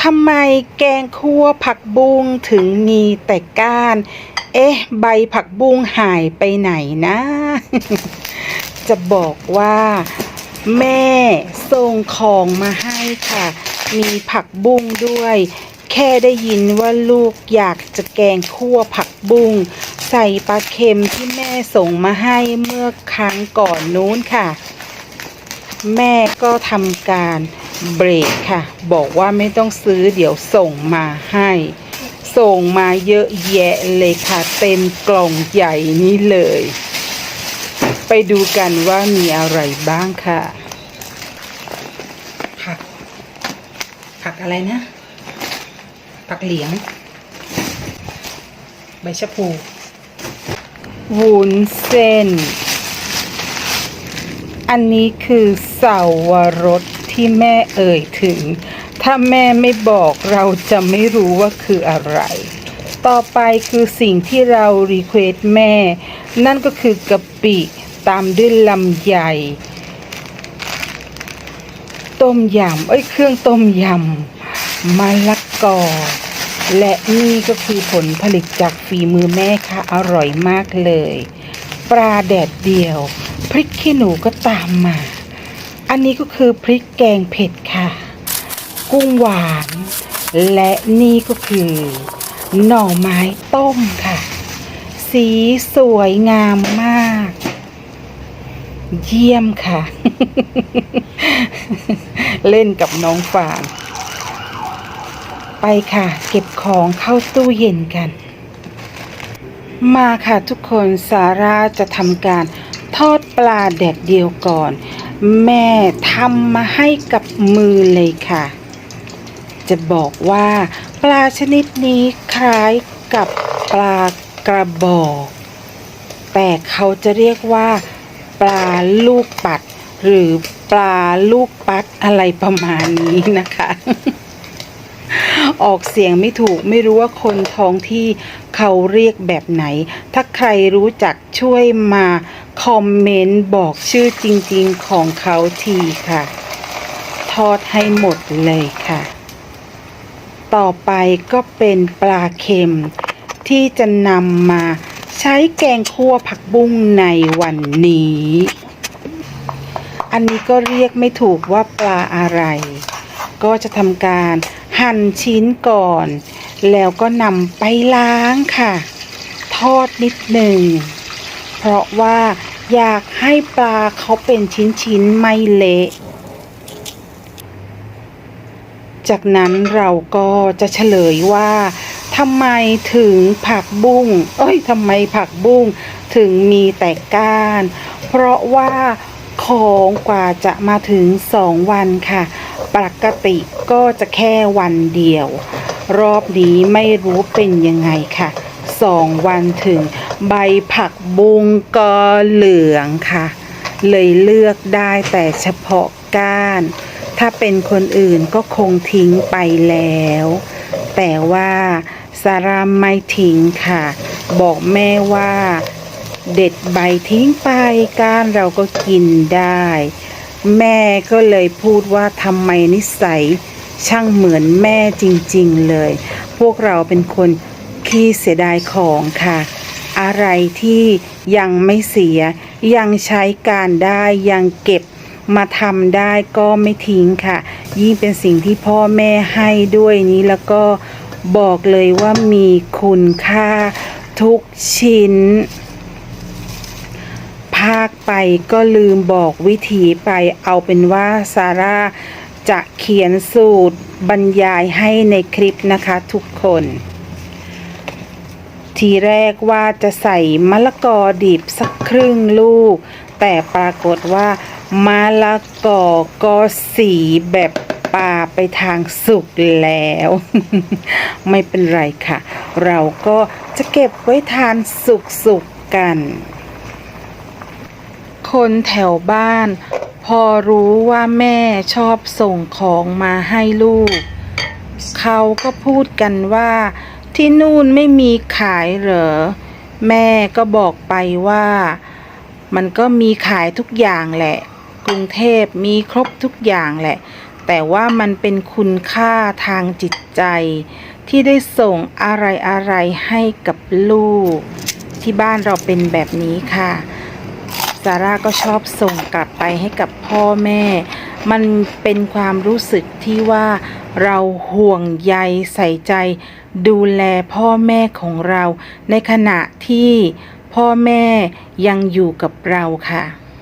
ทำไมแกงคั่วผักบุ้งถึงมีแต่ก้าน เอ๊ะ ใบผักบุ้งหายไปไหนนะ จะบอกว่า แม่ส่งของมาให้ค่ะ มีผักบุ้งด้วย แค่ได้ยินว่าลูกอยากจะแกงคั่วผักบุ้งใส่ปลาเค็มที่แม่ส่งมาให้เมื่อครั้งก่อนนู้นค่ะ แม่ก็ทำการ เบรกค่ะ บอกว่าไม่ต้องซื้อเดี๋ยวส่งมาให้ ส่งมาเยอะแยะเลยค่ะ เต็มกล่องใหญ่นี้เลย ไปดูกันว่ามีอะไรบ้างค่ะ ผัก ผักอะไรนะ ผักเหลียง ใบชะพูวุ้นเส้น อันนี้คือเสาวรส ที่แม่เอ่ยถึง ถ้าแม่ไม่บอกเราจะไม่รู้ว่าคืออะไร ต่อไปคือสิ่งที่เรารีเควสแม่ นั่นก็คือกะปิตามด้วยลำไยต้มยำเอ้ยเครื่องต้มยำมะละกอ และนี่ก็คือผลผลิตจากฝีมือแม่ค่ะ อร่อยมากเลย ปลาแดดเดียว พริกขี้หนูก็ตามมา อันนี้ก็คือพริกแกงเผ็ดค่ะ กุ้งหวาน และนี่ก็คือ หน่อไม้ต้มค่ะ สีสวยงามมาก เยี่ยมค่ะ เล่นกับน้องฟางไปค่ะ เก็บของเข้าตู้เย็นกัน มาค่ะทุกคนซาราจะทำการทอดปลาแดดเดียวก่อน แม่ทำมาให้กับมือเลยค่ะ จะบอกว่าปลาชนิดนี้คล้ายกับปลากระบอก แต่เขาจะเรียกว่า ปลาลูกปัด หรือปลาลูกปัดอะไรประมาณนี้นะคะ ออกเสียงไม่ถูกไม่รู้ว่าคนท้องที่เขาเรียกแบบไหน ถ้าใครรู้จักช่วยมาคอมเมนต์บอกชื่อจริงๆของเขาทีค่ะ ทอดให้หมดเลยค่ะ ต่อไปก็เป็นปลาเค็ม ที่จะนำมาใช้แกงคั่วผักบุ้งในวันนี้ อันนี้ก็เรียกไม่ถูกว่าปลาอะไร ก็จะทำการ หั่นชิ้นก่อน แล้วก็นำไปล้างค่ะ ทอดนิดหนึ่ง เพราะว่าอยากให้ปลาเขาเป็นชิ้นๆไม่เละจากนั้นเราก็จะเฉลยว่าทำไมถึงผักบุ้ง เอ้ยทำไมผักบุ้งถึงมีแต่ก้าน เพราะว่าของกว่าจะมาถึงสองวันค่ะ ปกติ ก็จะแค่วันเดียว รอบนี้ไม่รู้เป็นยังไงค่ะสองวันถึงใบผักบุงก็เหลืองค่ะ เลยเลือกได้แต่เฉพาะก้าน ถ้าเป็นคนอื่นก็คงทิ้งไปแล้ว แต่ว่าซาร่าไม่ทิ้งค่ะ บอกแม่ว่า เด็ดใบทิ้งไปก้านเราก็กินได้ แม่ก็เลยพูดว่าทำไมนิสัย ช่างเหมือนแม่จริงๆเลย พวกเราเป็นคนขี้เสียดายของค่ะ อะไรที่ยังไม่เสีย ยังใช้การได้ยังเก็บมาทำได้ก็ไม่ทิ้งค่ะ ยิ่งเป็นสิ่งที่พ่อแม่ให้ด้วยนี้แล้วก็บอกเลยว่ามีคุณค่าทุกชิ้น ภาคไปก็ลืมบอกวิธีไปเอาเป็นว่าซาร่า จะเขียนสูตรบรรยายให้ในคลิปนะคะทุกคน ทีแรกว่าจะใส่มะละกอดิบสักครึ่งลูก แต่ปรากฏว่ามะละกอก็สีแบบปลาไปทางสุกแล้ว ไม่เป็นไรค่ะ เราก็จะเก็บไว้ทานสุกๆกัน คนแถวบ้าน พอรู้ว่าแม่ชอบส่งของมาให้ลูก เขาก็พูดกันว่าที่นู่นไม่มีขายเหรอ แม่ก็บอกไปว่า มันก็มีขายทุกอย่างแหละ กรุงเทพมีครบทุกอย่างแหละ แต่ว่ามันเป็นคุณค่าทางจิตใจ ที่ได้ส่งอะไรอะไรให้กับลูก ที่บ้านเราเป็นแบบนี้ค่ะ ซาร่าก็ชอบส่งกลับไปให้กับพ่อแม่ มันเป็นความรู้สึกที่ว่าเราห่วงใยใส่ใจ ดูแลพ่อแม่ของเรา ในขณะที่พ่อแม่ยังอยู่กับเราค่ะ